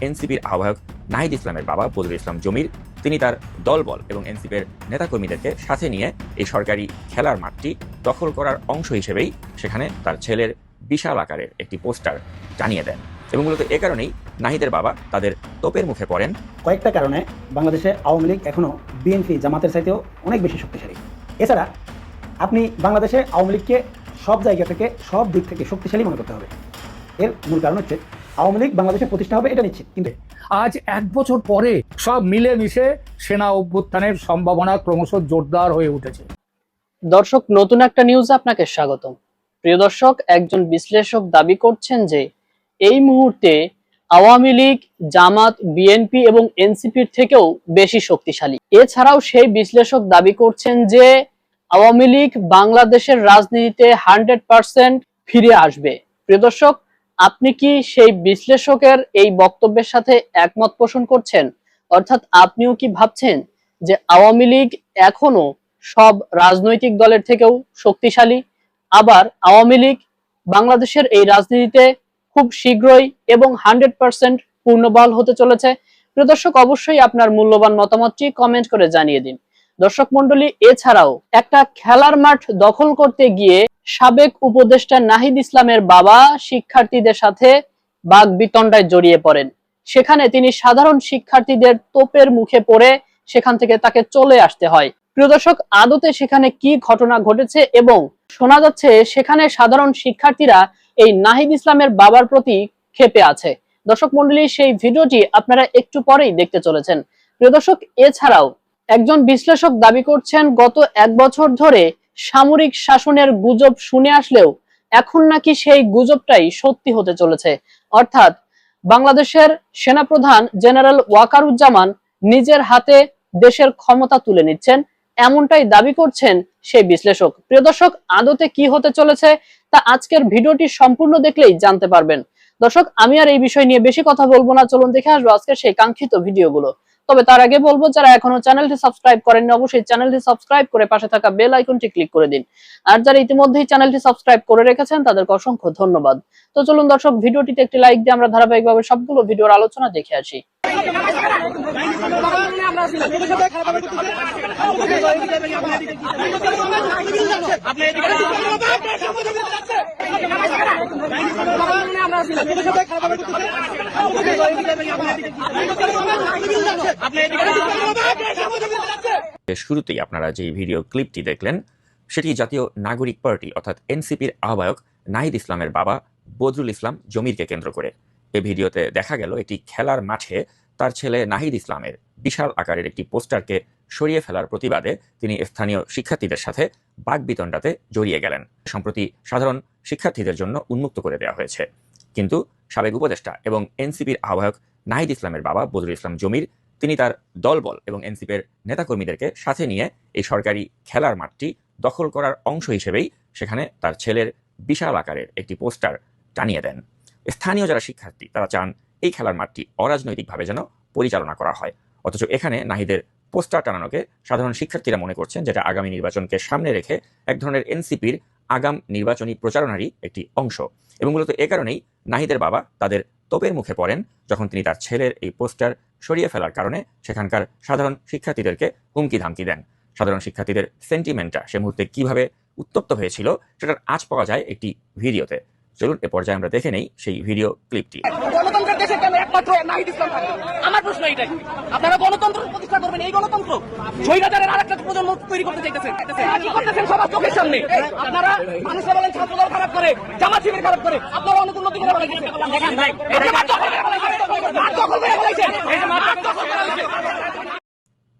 এনসিপির আহ্বায়ক নাহিদ ইসলামের বাবা বদরুল ইসলাম জমির, তিনি তার দলবল এবং এনসিপির নেতাকর্মীদেরকে সাথে নিয়ে এই সরকারি খেলার মাঠটি দখল করার অংশ হিসেবেই সেখানে তার ছেলের বিশাল আকারের একটি পোস্টার জানিয়ে দেন। এবং মূলত এ কারণেই নাহিদের বাবা তাদের তোপের মুখে পড়েন। কয়েকটা কারণে বাংলাদেশে আওয়ামী লীগ এখনও বিএনপি জামাতের চাইতেও অনেক বেশি শক্তিশালী। এছাড়া আপনি বাংলাদেশে আওয়ামী লীগকে সব জায়গা থেকে সব দিক থেকে শক্তিশালী মনে করতে হবে। এর মূল কারণ হচ্ছে আওয়ামী লীগ বাংলাদেশে প্রতিষ্ঠা হবে এটা নিশ্চিত কিন্তু আজ এক বছর পরে সব মিলেমিশে সেনা অভ্যুত্থানের সম্ভাবনা ক্রমশ জোরদার হয়ে উঠেছে। দর্শক নতুন একটা নিউজ আপনাকে স্বাগতম। প্রিয় দর্শক একজন বিশ্লেষক দাবি করছেন যে এই মুহূর্তে আওয়ামী লীগ, জামাত বিএনপি এবং এনসিপির থেকেও বেশি শক্তিশালী। এছাড়াও সেই বিশ্লেষক দাবি করছেন যে আওয়ামী লীগ বাংলাদেশের রাজনীতিতে হান্ড্রেড পার্সেন্ট ফিরে আসবে। প্রিয় দর্শক, আপনি কি সেই বিশ্লেষকের এই বক্তব্যের সাথে একমত পোষণ করছেন? অর্থাৎ আপনিও কি ভাবছেন যে আওয়ামী লীগ এখনও সব রাজনৈতিক দলের থেকেও শক্তিশালী? আবার আওয়ামী লীগ বাংলাদেশের এই রাজনীতিতে খুব শীঘ্রই এবং হান্ড্রেড পার্সেন্ট পূর্ণবল হতে চলেছে। প্রিয় দর্শক, অবশ্যই আপনার মূল্যবান মতামতটি কমেন্ট করে জানিয়ে দিন। দর্শক মন্ডলী এছাড়াও একটা খেলার মাঠ দখল করতে গিয়ে সাবেক উপদেষ্টা নাহিদ ইসলামের বাবা শিক্ষার্থীদের সাথে বাঘ বিতণ্ডায় জড়িয়ে পড়েন। সেখানে তিনি সাধারণ শিক্ষার্থীদের তোপের মুখে পড়ে সেখান থেকে তাকে চলে আসতে হয়। প্রিয় দর্শক, আদতে সেখানে কি ঘটনা ঘটেছে এবং শোনা যাচ্ছে, সেখানে সাধারণ শিক্ষার্থীরা এই নাহিদ ইসলামের বাবার প্রতি ক্ষেপে আছে। দর্শক মন্ডলী, সেই ভিডিওটি আপনারা একটু পরেই দেখতে চলেছেন। প্রিয় দর্শক, এছাড়াও একজন বিশ্লেষক দাবি করছেন, গত এক বছর ধরে সামরিক শাসনের গুজব শুনে আসলেও এখন নাকি সেই গুজবটাই সত্যি হতে চলেছে। অর্থাৎ বাংলাদেশের সেনাপ্রধান জেনারেল ওয়াকারুজ্জামান নিজের হাতে দেশের ক্ষমতা তুলে নিচ্ছেন। এমনটাই দাবি করছেন সেই বিশ্লেষক। প্রিয় দর্শক, আদতে কি হতে চলেছে তা আজকের ভিডিওটি সম্পূর্ণ দেখলেই জানতে পারবেন। দর্শক, আমি আর এই বিষয় নিয়ে বেশি কথা বলব না, চলুন দেখে আসব আজকের সেই কাঙ্ক্ষিত ভিডিওগুলো। তবে তার আগে বলব, যারা এখনও চ্যানেলটি সাবস্ক্রাইব করেননি, অবশ্যই চ্যানেলটি সাবস্ক্রাইব করে পাশে থাকা বেল আইকনটি ক্লিক করে দিন। আর যারা ইতিমধ্যেই চ্যানেলটি সাবস্ক্রাইব করে রেখেছেন, তাদেরকে অসংখ্য ধন্যবাদ। তো চলুন দর্শক, ভিডিওটিতে একটি লাইক দিয়ে আমরা ধারাবাহিকভাবে সবগুলো ভিডিওর আলোচনা দেখে আসি। শুরুতেই আপনারা যে ভিডিও ক্লিপটি দেখলেন, সেটি জাতীয় নাগরিক পার্টি, অর্থাৎ এনসিপির আহ্বায়ক নাহিদ ইসলামের বাবা বদরুল ইসলাম জমিরকে কেন্দ্র করে। এই ভিডিওতে দেখা গেল একটি খেলার মাঠে তার ছেলে নাহিদ ইসলামের বিশাল আকারের একটি পোস্টারকে সরিয়ে ফেলার প্রতিবাদে তিনি স্থানীয় শিক্ষার্থীদের সাথে বাগবিতণ্ডাতে জড়িয়ে গেলেন। সম্প্রতি সাধারণ শিক্ষার্থীদের জন্য উন্মুক্ত করে দেওয়া হয়েছে। কিন্তু সাবেক উপদেষ্টা এবং এনসিপির আহ্বায়ক নাহিদ ইসলামের বাবা বদরুল ইসলাম জমির, তিনি তার দলবল এবং এনসিপির নেতাকর্মীদেরকে সাথে নিয়ে এই সরকারি খেলার মাঠটি দখল করার অংশ হিসেবেই সেখানে তার ছেলের বিশাল আকারের একটি পোস্টার টানিয়ে দেন। স্থানীয় যারা শিক্ষার্থী, তারা চান এই খেলার মাঠটি অরাজনৈতিকভাবে যেন পরিচালনা করা হয়। অথচ এখানে নাহিদের পোস্টার টানানোকে সাধারণ শিক্ষার্থীরা মনে করছেন যেটা আগামী নির্বাচনকে সামনে রেখে এক ধরনের এনসিপির আগাম নির্বাচনী প্রচারণারই একটি অংশ। এবং মূলত এ কারণেই নাহিদের বাবা তাদের তোপের মুখে পড়েন যখন তিনি তার ছেলের এই পোস্টার সরিয়ে ফেলার কারণে সেখানকার সাধারণ শিক্ষার্থীদেরকে হুমকি ধামকি দেন। সাধারণ শিক্ষার্থীদের সেন্টিমেন্টটা সে মুহূর্তে কীভাবে উত্তপ্ত হয়েছিল, সেটার আজ পাওয়া যায় একটি ভিডিওতে। চলুন এ পর্যায়ে আমরা দেখে নেই সেই ভিডিও ক্লিপটি গণতন্ত্রের দেশে কেন একমাত্র নাহিদ ইসলাম থাকে আমার প্রশ্ন এটাই আপনারা গণতন্ত্র প্রতিষ্ঠা করবেন এই গণতন্ত্র? স্বৈরাচারের আরেকটা প্রজন্ম তৈরি করতে চাইতেছেন কি করতেছেন সবার চোখের সামনে? আপনারা মানুষরা বলেন ছাত্রদল খারাপ করে জামাত শিবির খারাপ করে আপনারা অনেক উন্নতি করে ফেলাইছেন।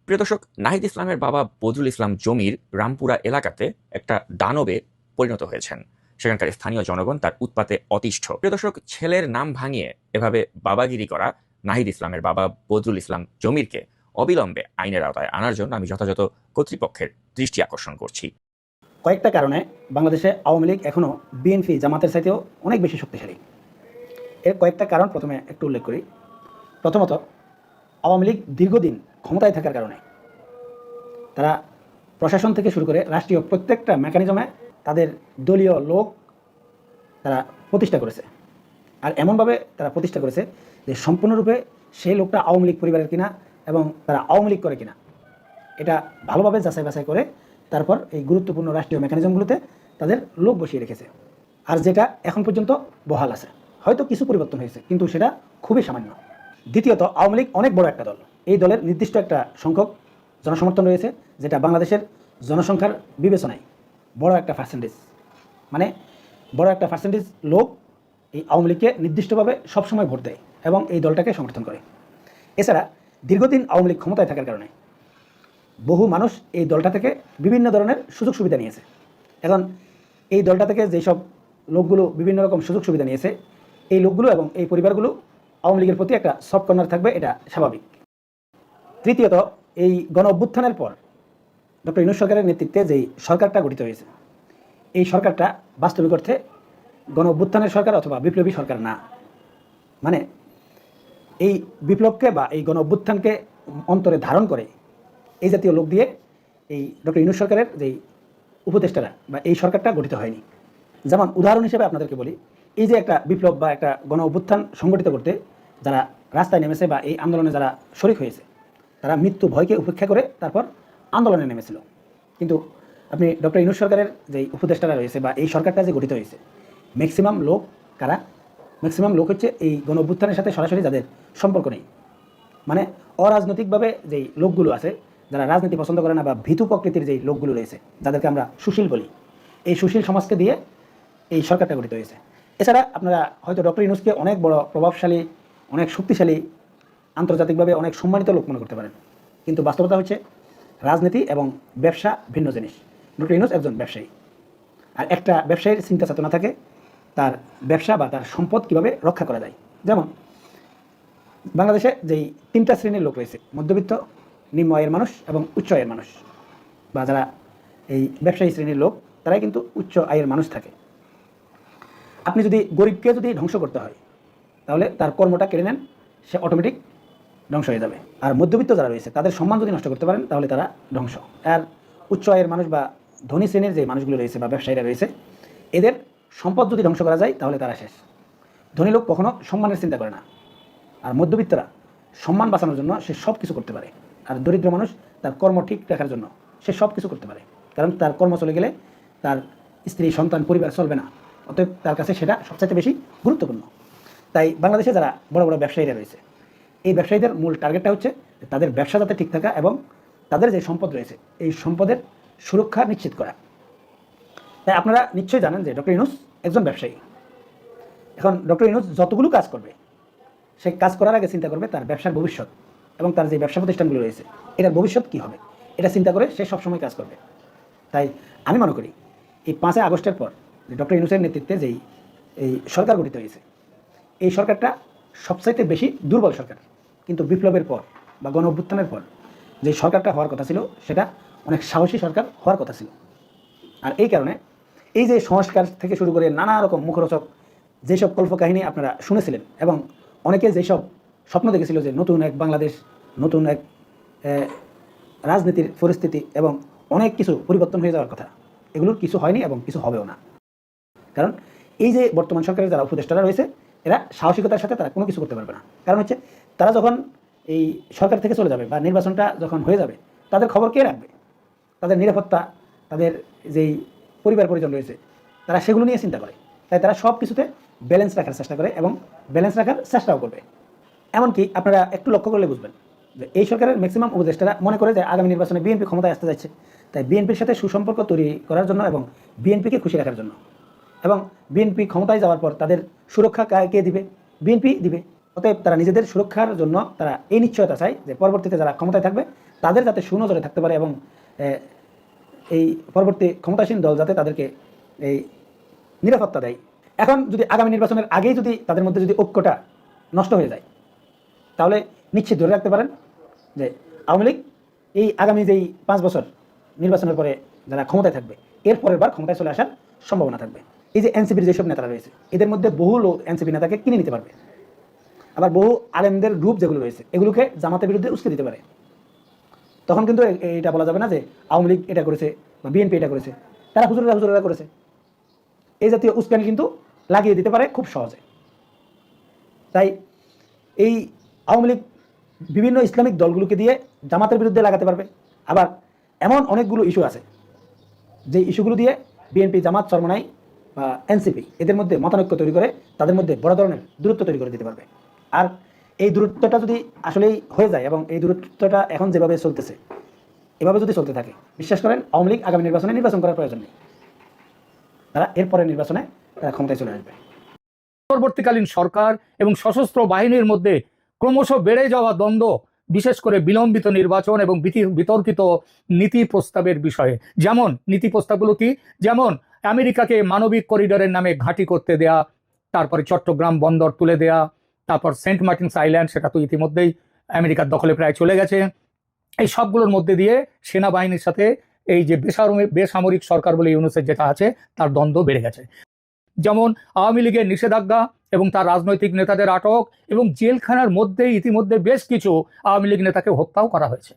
প্রিয় দর্শক নাহিদ ইসলামের বাবা বদরুল ইসলাম জমির রামপুরা এলাকাতে একটা দানবে পরিণত হয়েছেন। সেখানকার স্থানীয় জনগণ তার উৎপাতে অতিষ্ঠ। প্রিয় দর্শক, ছেলের নাম ভাঙিয়ে এভাবে বাবাগিরি করা নাহিদ ইসলামের বাবা বদরুল ইসলাম জমিরকে অবিলম্বে আইনের আওতায় আনার জন্য আমি যথাযথ কর্তৃপক্ষের দৃষ্টি আকর্ষণ করছি। কয়েকটা কারণে বাংলাদেশে আওয়ামী লীগ এখনও বিএনপি জামাতের চাইতেও অনেক বেশি শক্তিশালী। এর কয়েকটা কারণ প্রথমে একটু উল্লেখ করি। প্রথমত, আওয়ামী লীগ দীর্ঘদিন ক্ষমতায় থাকার কারণে। তারা প্রশাসন থেকে শুরু করে রাষ্ট্রীয় প্রত্যেকটা মেকানিজমে তাদের দলীয় লোক তারা প্রতিষ্ঠা করেছে। আর এমনভাবে তারা প্রতিষ্ঠা করেছে যে সম্পূর্ণরূপে সেই লোকটা আওয়ামী লীগ পরিবারের কিনা এবং তারা আওয়ামী লীগ করে কিনা। এটা ভালোভাবে যাচাই বাছাই করে তারপর এই গুরুত্বপূর্ণ রাষ্ট্রীয় মেকানিজমগুলোতে তাদের লোক বসিয়ে রেখেছে। আর যেটা এখন পর্যন্ত বহাল আছে। হয়তো কিছু পরিবর্তন হয়েছে, কিন্তু সেটা খুবই সামান্য। দ্বিতীয়ত, আওয়ামী লীগ অনেক বড় একটা দল। এই দলের নির্দিষ্ট একটা সংখ্যক জনসমর্থন রয়েছে, যেটা বাংলাদেশের জনসংখ্যার বিবেচনায় বড় একটা পার্সেন্টেজ মানে বড় একটা পার্সেন্টেজ লোক এই আওয়ামী লীগকে নির্দিষ্টভাবে সবসময় ভোট দেয় এবং এই দলটাকে সমর্থন করে। এছাড়া দীর্ঘদিন আওয়ামী লীগ ক্ষমতায় থাকার কারণে বহু মানুষ এই দলটা থেকে বিভিন্ন ধরনের সুযোগ সুবিধা নিয়েছে। এখন এই দলটা থেকে যেসব লোকগুলো বিভিন্ন রকম সুযোগ সুবিধা নিয়েছে, এই লোকগুলো এবং এই পরিবারগুলো আওয়ামী লীগের প্রতি একটা সফট কর্নার থাকবে, এটা স্বাভাবিক। তৃতীয়ত, এই গণ অভ্যুত্থানের পর ডক্টর ইনুস সরকারের নেতৃত্বে যেই সরকারটা গঠিত হয়েছে, এই সরকারটা বাস্তবিক অর্থে গণ অভ্যুত্থানের সরকার অথবা বিপ্লবী সরকার না। মানে এই বিপ্লবকে বা এই গণ অভ্যুত্থানকে অন্তরে ধারণ করে এই জাতীয় লোক দিয়ে এই ডক্টর ইনুস সরকারের যেই উপদেষ্টারা বা এই সরকারটা গঠিত হয়নি। যেমন উদাহরণ হিসেবে আপনাদেরকে বলি, এই যে একটা বিপ্লব বা একটা গণ অভ্যুত্থান সংগঠিত করতে যারা রাস্তায় নেমেছে বা এই আন্দোলনে যারা শরিক হয়েছে, তারা মৃত্যু ভয়কে উপেক্ষা করে তারপর আন্দোলনে নেমেছিল। কিন্তু আপনি ডক্টর ইনুস সরকারের যে উপদেষ্টারা রয়েছে বা এই সরকারটা যে গঠিত হয়েছে ম্যাক্সিমাম লোক কারা? ম্যাক্সিমাম লোক হচ্ছে এই গণ অভ্যুত্থানের সাথে সরাসরি যাদের সম্পর্ক নেই। মানে অরাজনৈতিকভাবে যেই লোকগুলো আছে, যারা রাজনীতি পছন্দ করে না বা ভীতু প্রকৃতির যেই লোকগুলো রয়েছে, যাদেরকে আমরা সুশীল বলি, এই সুশীল সমাজকে দিয়ে এই সরকারটা গঠিত হয়েছে। এছাড়া আপনারা হয়তো ডক্টর ইনুসকে অনেক বড় প্রভাবশালী, অনেক শক্তিশালী, আন্তর্জাতিকভাবে অনেক সম্মানিত লোক মনে করতে পারেন। কিন্তু বাস্তবতা হচ্ছে রাজনীতি এবং ব্যবসা ভিন্ন জিনিস। ডক্টর ইনুস একজন ব্যবসায়ী। আর একটা ব্যবসায়ীর চিন্তা চেতনা থাকে, তার ব্যবসা বা তার সম্পদ কীভাবে রক্ষা করা যায়। যেমন, বাংলাদেশে যেই তিনটা শ্রেণির লোক রয়েছে, মধ্যবিত্ত, নিম্ন আয়ের মানুষ এবং উচ্চ আয়ের মানুষ, বা যারা এই ব্যবসায়ী শ্রেণির লোক, তারাই কিন্তু উচ্চ আয়ের মানুষ থাকে। আপনি যদি গরিবকে যদি ধ্বংস করতে হয়, তাহলে তার কর্মটা কেড়ে নেন, সে অটোমেটিক ধ্বংস হয়ে যাবে। আর মধ্যবিত্ত যারা রয়েছে, তাদের সম্মান যদি নষ্ট করতে পারেন, তাহলে তারা ধ্বংস। আর উচ্চ আয়ের মানুষ বা ধনী শ্রেণির যে মানুষগুলো রয়েছে বা ব্যবসায়ীরা রয়েছে, এদের সম্পদ যদি ধ্বংস করা যায়, তাহলে তারা শেষ। ধনী লোক কখনো সম্মানের চিন্তা করে না। আর মধ্যবিত্তরা সম্মান বাঁচানোর জন্য সে সব কিছু করতে পারে। আর দরিদ্র মানুষ তার কর্ম ঠিক রাখার জন্য সে সব কিছু করতে পারে। কারণ তার কর্ম চলে গেলে তার স্ত্রী, সন্তান, পরিবার চলবে না। অতএব তার কাছে সেটা সবচাইতে বেশি গুরুত্বপূর্ণ। তাই বাংলাদেশে যারা বড় বড় ব্যবসায়ীরা রয়েছে এই ব্যবসায়ীদের মূল টার্গেটটা হচ্ছে তাদের ব্যবসা যাতে ঠিক থাকা এবং তাদের যে সম্পদ রয়েছে, এই সম্পদের সুরক্ষা নিশ্চিত করা। তাই আপনারা নিশ্চয়ই জানেন যে ডক্টর ইনুস একজন ব্যবসায়ী। এখন ডক্টর ইনুস যতগুলো কাজ করবে, সে কাজ করার আগে চিন্তা করবে তার ব্যবসার ভবিষ্যৎ এবং তার যে ব্যবসা প্রতিষ্ঠানগুলো রয়েছে, এটার ভবিষ্যৎ কী হবে? এটা চিন্তা করে সে সবসময় কাজ করবে। তাই আমি মনে করি, এই পাঁচই আগস্টের পর ডক্টর ইনুসের নেতৃত্বে যেই, এই সরকার গঠিত হয়েছে, এই সরকারটা সবচাইতে বেশি দুর্বল সরকার। কিন্তু বিপ্লবের পর বা গণ অভ্যুত্থানের পর যে সরকারটা হওয়ার কথা ছিল, সেটা অনেক সাহসী সরকার হওয়ার কথা ছিল। আর এই কারণে এই যে সংস্কার থেকে শুরু করে নানা রকম মুখরোচক যেসব কল্পকাহিনী আপনারা শুনেছিলেন এবং অনেকে যেসব স্বপ্ন দেখেছিল যে নতুন এক বাংলাদেশ, নতুন এক রাজনীতির পরিস্থিতি এবং অনেক কিছু পরিবর্তন হয়ে যাওয়ার কথা, এগুলোর কিছু হয়নি এবং কিছু হবেও না। কারণ এই যে বর্তমান সরকারের যারা উপদেষ্টারা রয়েছে, এরা সাহসিকতার সাথে তারা কোনো কিছু করতে পারবে না। কারণ হচ্ছে তারা যখন এই সরকার থেকে চলে যাবে বা নির্বাচনটা যখন হয়ে যাবে, তাদের খবর কে রাখবে? তাদের নিরাপত্তা, তাদের যেই পরিবার পরিজন রয়েছে, তারা সেগুলো নিয়ে চিন্তা করে। তাই তারা সব কিছুতে ব্যালেন্স রাখার চেষ্টা করে এবং ব্যালেন্স রাখার চেষ্টাও করবে। এমনকি আপনারা একটু লক্ষ্য করলে বুঝবেন যে এই সরকারের ম্যাক্সিমাম উপদেষ্টারা মনে করে যে আগামী নির্বাচনে বিএনপি ক্ষমতায় আসতে যাচ্ছে। তাই বিএনপির সাথে সুসম্পর্ক তৈরি করার জন্য এবং বিএনপিকে খুশি রাখার জন্য। এবং বিএনপি ক্ষমতায় যাওয়ার পর তাদের সুরক্ষা কে দিবে? বিএনপি দিবে। অতএব তারা নিজেদের সুরক্ষার জন্য তারা এই নিশ্চয়তা চায় যে পরবর্তীতে যারা ক্ষমতায় থাকবে, তাদের যাতে সুনজরে থাকতে পারে এবং এই পরবর্তী ক্ষমতাসীন দল যাতে তাদেরকে এই নিরাপত্তা দেয়। এখন যদি আগামী নির্বাচনের আগেই যদি তাদের মধ্যে যদি ঐক্যটা নষ্ট হয়ে যায়, তাহলে নিশ্চিত ধরে রাখতে পারেন যে আওয়ামী লীগ এই আগামী যেই পাঁচ বছর নির্বাচনের পরে যারা ক্ষমতায় থাকবে এর পরের বার ক্ষমতায় চলে আসার সম্ভাবনা থাকবে। এই যে এনসিপির যেসব নেতারা রয়েছে, এদের মধ্যে বহু লোক এনসিপি নেতাকে কিনে নিতে পারবে। আবার বহু আলেমদের গ্রুপ যেগুলো রয়েছে, এগুলোকে জামাতের বিরুদ্ধে উস্কে দিতে পারে। তখন কিন্তু এটা বলা যাবে না যে আওয়ামী লীগ এটা করেছে বা বিএনপি এটা করেছে। তারা হুজুরেরা হুজুরেরা করেছে। এই জাতীয় উস্কানি কিন্তু লাগিয়ে দিতে পারে খুব সহজে। তাই এই আওয়ামী লীগ বিভিন্ন ইসলামিক দলগুলোকে দিয়ে জামাতের বিরুদ্ধে লাগাতে পারবে। আবার এমন অনেকগুলো ইস্যু আছে, যে ইস্যুগুলো দিয়ে বিএনপি জামাত চরমনাই বা এনসিপি এদের মধ্যে মতানৈক্য তৈরি করে, তাদের মধ্যে বড় ধরনের দূরত্ব তৈরি করে দিতে পারবে। আর এই দূরত্বটা যদি আসলেই হয়ে যায় এবং এই দূরত্বটা এখন যেভাবে চলতেছে, এভাবে যদি চলতে থাকে, বিশ্বাস করেন, আওয়ামী লীগ আগামী নির্বাচনে নির্বাচন করার প্রয়োজন নেই। তারা এরপরে নির্বাচনে তারা ক্ষমতায় চলে আসবে। পরবর্তীকালীন সরকার এবং সশস্ত্র বাহিনীর মধ্যে ক্রমশ বেড়ে যাওয়া দ্বন্দ্ব, বিশেষ করে বিলম্বিত নির্বাচন এবং বিতি- বিতর্কিত নীতি প্রস্তাবের বিষয়ে। যেমন নীতি প্রস্তাবগুলো কি? যেমন আমেরিকাকে মানবিক করিডোরের নামে ঘাঁটি করতে দেয়া, তারপরে চট্টগ্রাম বন্দর তুলে দেয়া তারপর সেন্ট মার্টিনস আইল্যান্ড, সেটা তো ইতিমধ্যেই আমেরিকার দখলে প্রায় চলে গেছে। এই সবগুলোর মধ্যে দিয়ে সেনাবাহিনীর সাথে এই যে বেসামরিক বেসামরিক সরকার বলে ইউনুসের যেটা আছে, তার দ্বন্দ্ব বেড়ে গেছে। যেমন আওয়ামী লীগের নিষেধাজ্ঞা এবং তার রাজনৈতিক নেতাদের আটক এবং জেলখানার মধ্যে ইতিমধ্যে বেশ কিছু আওয়ামী লীগ নেতাকে হত্যাও করা হয়েছে।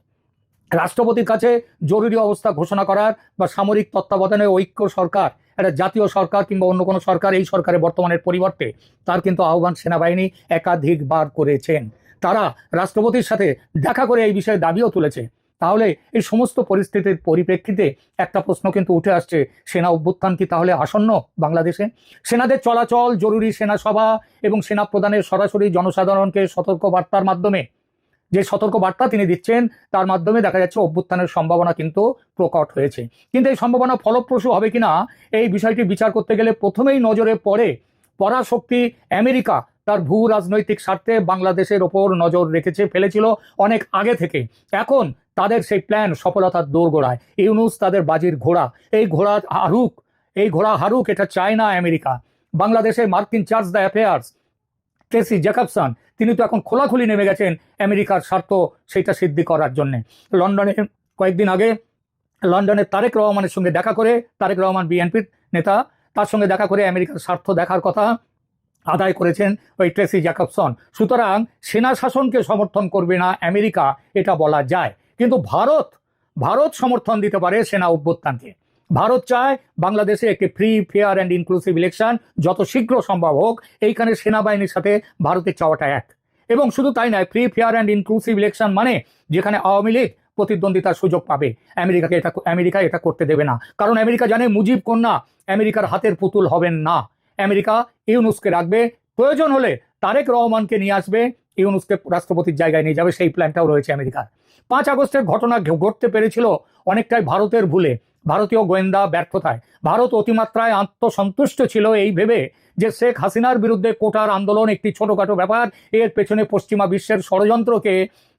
রাষ্ট্রপতির কাছে জরুরি অবস্থা ঘোষণা করার বা সামরিক তত্ত্বাবধানে ঐক্য সরকার একটা জাতীয় সরকার কিংবা অন্য কোনো সরকার এই সরকারের বর্তমানের পরিবর্তে তার কিন্তু আহ্বান সেনাবাহিনী একাধিকবার করেছেন। তারা রাষ্ট্রপতির সাথে দেখা করে এই বিষয়ে দাবিও তুলেছে। তাহলে এই সমস্ত পরিস্থিতির পরিপ্রেক্ষিতে একটা প্রশ্ন কিন্তু উঠে আসছে, সেনা অভ্যুত্থান কি তাহলে আসন্ন বাংলাদেশে? সেনাদের চলাচল জরুরি সেনা সভা এবং সেনা প্রদানের সরাসরি জনসাধারণকে সতর্ক বার্তার মাধ্যমে যে সতর্ক বার্তা তিনি দিচ্ছেন, তার মাধ্যমে দেখা যাচ্ছে অভ্যুত্থানের সম্ভাবনা কিন্তু প্রকট হয়েছে। কিন্তু এই সম্ভাবনা ফলপ্রসূ হবে কিনা, এই বিষয়টি বিচার করতে গেলে প্রথমেই নজরে পড়ে পরাশক্তি আমেরিকা তার ভূ রাজনৈতিক স্বার্থে বাংলাদেশের ওপর নজর রেখেছে, ফেলেছিল অনেক আগে থেকে। এখন তাদের সেই প্ল্যান সফলতার দোরগোড়ায়। ইউনুস তাদের বাজির ঘোড়া। এই ঘোড়া হারুক, এই ঘোড়া হারুক, এটা চায় না আমেরিকা। বাংলাদেশে মার্কিন charge d' affaires Tracey Jacobson, তিনি তো এখন খোলাখুলি নেমে গেছেন আমেরিকার স্বার্থ সেটা সিদ্ধি করার জন্য। লন্ডনে কয়েকদিন আগে লন্ডনের তারেক রহমানের সঙ্গে দেখা করে, তারেক রহমান বিএনপির নেতা, তার সঙ্গে দেখা করে আমেরিকার স্বার্থ দেখার কথা আদায় করেছেন ওই ট্রেসি জ্যাকবসন। সুতরাং সেনা শাসনকে সমর্থন করবে না আমেরিকা, এটা বলা যায়। কিন্তু ভারত ভারত সমর্থন দিতে পারে সেনা অভ্যুত্থানকে। ভারত চায় বাংলাদেশে একটি free fair and inclusive election যত শীঘ্র সম্ভব হোক, এইখানে সেনাবাহিনীর সাথে ভারতের চাওয়াটা এক। এবং শুধু তাই নয় free fair and inclusive election মানে যেখানে আওয়ামী লীগ প্রতিদ্বন্দ্বিতার সুযোগ পাবে। আমেরিকাকে এটা আমেরিকা এটা করতে দেবে না। কারণ আমেরিকা জানে মুজিব কন্যা আমেরিকার হাতের পুতুল হবেন না। আমেরিকা ইউনুসকে রাখবে। প্রয়োজন হলে তারেক রহমানকে নিয়ে আসবে। ইউনুসকে রাষ্ট্রপতির জায়গায় নিয়ে যাবে। সেই প্ল্যানটাও রয়েছে আমেরিকার। পাঁচ আগস্টের ঘটনা ঘটতে পেরেছিল অনেকটাই ভারতের ভুলে। ভারতীয় গোয়েন্দা ব্যর্থতায়। ভারত অতিমাত্রায় আত্মসন্তুষ্ট ছিল এই ভেবে যে শেখ হাসিনার বিরুদ্ধে কোটার আন্দোলন একটি ছোটখাটো ব্যাপার। এর পেছনে পশ্চিমা বিশ্বের ষড়যন্ত্রকে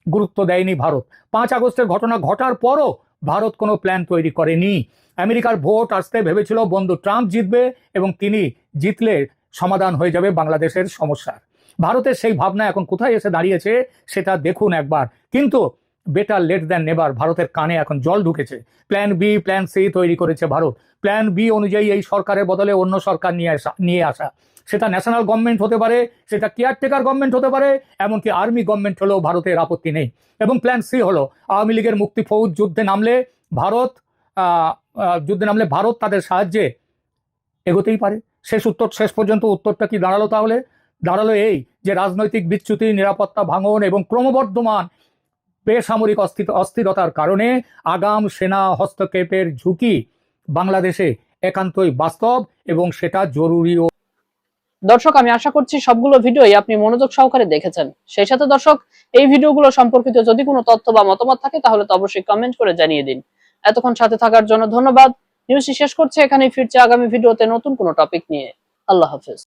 গুরুত্ব দেয়নি ভারত। পাঁচ আগস্টের ঘটনা ঘটার পরও ভারত কোনো প্ল্যান তৈরি করেনি। আমেরিকার ভোট আসতে ভেবেছিল বন্ধু ট্রাম্প জিতবে এবং তিনি জিতলে সমাধান হয়ে যাবে বাংলাদেশের সমস্যার। ভারতের সেই ভাবনা এখন কোথায় এসে দাঁড়িয়েছে সেটা দেখুন একবার। কিন্তু বেটার লেট দ্যান নেবার ভারতের কানে এখন জল ঢুকেছে। প্ল্যান বি প্ল্যান সি তৈরি করেছে ভারত। প্ল্যান বি অনুযায়ী এই সরকারের বদলে অন্য সরকার নিয়ে আসা নিয়ে আসা। সেটা ন্যাশনাল গভর্নমেন্ট হতে পারে, সেটা কেয়ারটেকার গভর্নমেন্ট হতে পারে, এমনকি আর্মি গভর্নমেন্ট হলেও ভারতের আপত্তি নেই। এবং প্ল্যান সি হলো, আওয়ামী লীগের মুক্তি ফৌজ যুদ্ধে নামলে ভারত যুদ্ধে নামলে ভারত তাদের সাহায্যে এগোতেই পারে। শেষ উত্তর, শেষ পর্যন্ত উত্তরটা কি দাঁড়াল তাহলে? দাঁড়াল এই যে রাজনৈতিক বিচ্যুতি, নিরাপত্তা ভাঙন এবং ক্রমবর্ধমান বেসামরিক অস্থিরতার কারণে আগাম সেনা হস্তক্ষেপের ঝুঁকি বাংলাদেশে একান্তই বাস্তব এবং সেটা জরুরিও। দর্শক, আমি আশা করছি সবগুলো ভিডিওই আপনি মনোযোগ সহকারে দেখেছেন। সেই সাথে দর্শক, এই ভিডিওগুলো সম্পর্কিত যদি কোনো তথ্য বা মতামত থাকে, তাহলে তো অবশ্যই কমেন্ট করে জানিয়ে দিন। এতক্ষণ সাথে থাকার জন্য ধন্যবাদ। নিউজটি শেষ করছে, এখানেই ফিরছে আগামী ভিডিওতে নতুন কোনো টপিক নিয়ে। আল্লাহ হাফেজ।